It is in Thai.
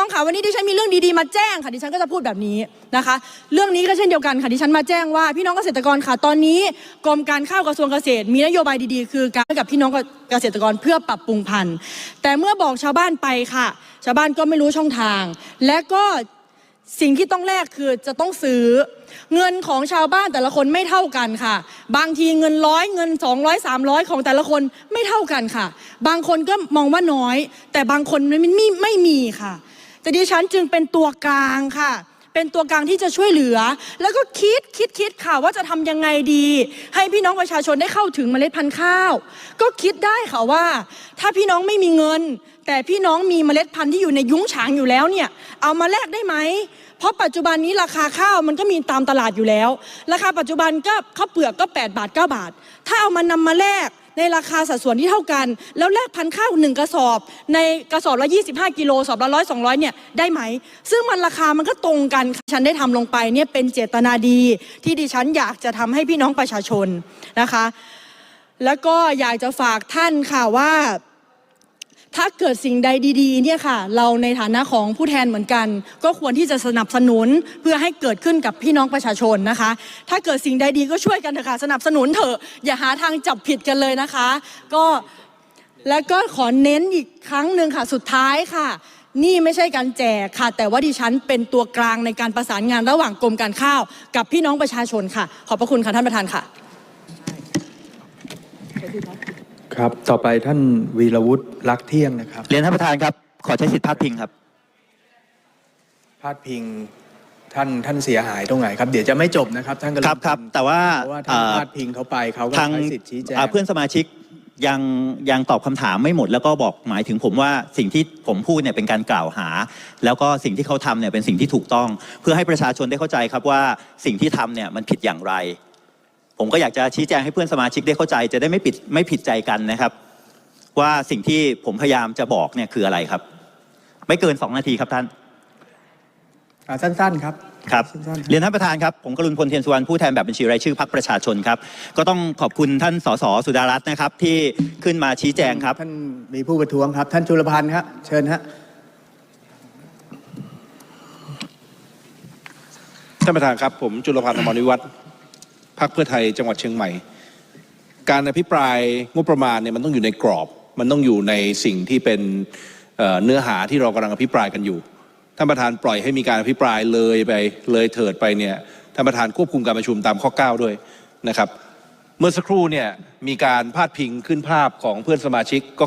น้องค่ะวันนี้ดิฉันมีเรื่องดีๆมาแจ้งค่ะดิฉันก็จะพูดแบบนี้นะคะ เรื่องนี้ก็เช่นเดียวกันค่ะดิฉันมาแจ้งว่าพี่น้องเกษตรกรค่ะตอนนี้กรมการข้าวกระทรวงเกษตร มีนโยบายดีๆ คือการให้กับพี่น้องเกษตรกรเพื่อปรับปรุงพันธุ์ แต่เมื่อบอกชาวบ้านไปค่ะ ชาวบ้านก็ไม่รู้ช่องทาง และก็สิ่งที่ต้องแลกคือจะต้องซื้อเงินของชาวบ้านแต่ละคนไม่เท่ากันค่ะ บางทีเงินร้อยเงิน 200 300 ของแต่ละคนไม่เท่ากันค่ะ บางคนก็มองว่าน้อย แต่บางคนไม่ไม่ไม่มีค่ะ แต่ดิฉันจึงเป็นตัวกลางค่ะ เป็นตัวกลางที่จะช่วยเหลือ แล้วก็คิดคิดคิดค่ะว่าจะทำยังไงดี ให้พี่น้องประชาชนได้เข้าถึงเมล็ดพันธุ์ข้าว ก็คิดได้ค่ะว่า ถ้าพี่น้องไม่มีเงิน แต่พี่น้องมีเมล็ดพันธุ์ที่อยู่ในยุ้งฉางอยู่แล้วเนี่ยเอามาแลกได้ไหมเพราะปัจจุบันนี้ราคาข้าวมันก็มีตามตลาดอยู่แล้ว ราคาปัจจุบันก็ข้าวเปลือกก็ 8 บาท 9 บาท ถ้าเอามานำมาแลก ในราคาสัดส่วนที่เท่ากัน แล้วแลกพันข้าวหนึ่งกระสอบ ในกระสอบละ 25 กิโลสอบละร้อยสองร้อยเนี่ยได้ไหม ซึ่งมันราคามันก็ตรงกันฉันได้ทำลงไปเนี่ยเป็นเจตนาดี ที่ดิฉันอยากจะทำให้พี่น้องประชาชนนะคะ แล้วก็อยากจะฝากท่านค่ะว่า ถ้าเกิดสิ่งใดดีๆเนี่ยค่ะ เราในฐานะของผู้แทนเหมือนกัน ก็ควรที่จะสนับสนุนเพื่อให้เกิดขึ้นกับพี่น้องประชาชนนะคะ ถ้าเกิดสิ่งใดดีก็ช่วยกันเถอะค่ะสนับสนุนเถอะอย่าหาทางจับผิดกันเลยนะคะ ก็แล้วก็ขอเน้นอีกครั้งหนึ่งค่ะสุดท้ายค่ะ นี่ไม่ใช่การแจกค่ะ แต่ว่าดิฉันเป็นตัวกลางในการประสานงานระหว่างกรมการข้าว กับพี่น้องประชาชนค่ะ ขอบพระคุณค่ะท่านประธานค่ะ ครับ ต่อไปท่านวีรวุฒิรักเที่ยงนะครับ เรียนท่านประธานครับ ขอใช้สิทธิพาดพิงครับ พาดพิงท่านท่านเสียหายตรงไหนครับ เดี๋ยวจะไม่จบนะครับ ท่านก็เลยครับครับ แต่ว่าเพราะว่าท่านเอ่อพาดพิงเขาไปเขาก็ทางใช้สิทธิ์ชี้แจง อ่าเพื่อนสมาชิกยังยังตอบคำถามไม่หมด แล้วก็บอกหมายถึงผมว่าสิ่งที่ผมพูดเนี่ยเป็นการกล่าวหา แล้วก็สิ่งที่เขาทำเนี่ยเป็นสิ่งที่ถูกต้อง เพื่อให้ประชาชนได้เข้าใจครับว่าสิ่งที่ทำเนี่ยมันผิดอย่างไร ผมก็อยากจะชี้แจงให้เพื่อนสมาชิกได้เข้าใจ จะได้ไม่ผิดไม่ผิดใจกันนะครับ ว่าสิ่งที่ผมพยายามจะบอกเนี่ยคืออะไรครับ ไม่เกินสองนาทีครับท่านอ่าสั้นๆครับครับสั้นๆเรียนท่านประธานครับ ผมกรุณพลเทียนสุวรรณผู้แทนแบบบัญชีรายชื่อพรรคประชาชนครับ ก็ต้องขอบคุณท่านสสสุดารัตน์นะครับ ที่ขึ้นมาชี้แจงครับ ท่านมีผู้ประท้วงครับ ท่านจุลพันธ์ครับเชิญฮะท่านประธานครับผมจุลพันธ์อมรวิวัฒน์ พรรคเพื่อไทยจังหวัดเชียงใหม่ การอภิปรายงบประมาณเนี่ยมันต้องอยู่ในกรอบ มันต้องอยู่ในสิ่งที่เป็นเเนื้อหาที่เรากำลังอภิปรายกันอยู่ท่านประธานปล่อยให้มีการอภิปรายเลยไปเลยเถิดไปเนี่ยท่านประธานควบคุมการประชุมตามข้อ 9 ด้วยนะครับ เมื่อสักครู่เนี่ยมีการพาดพิงขึ้นภาพของเพื่อนสมาชิกก็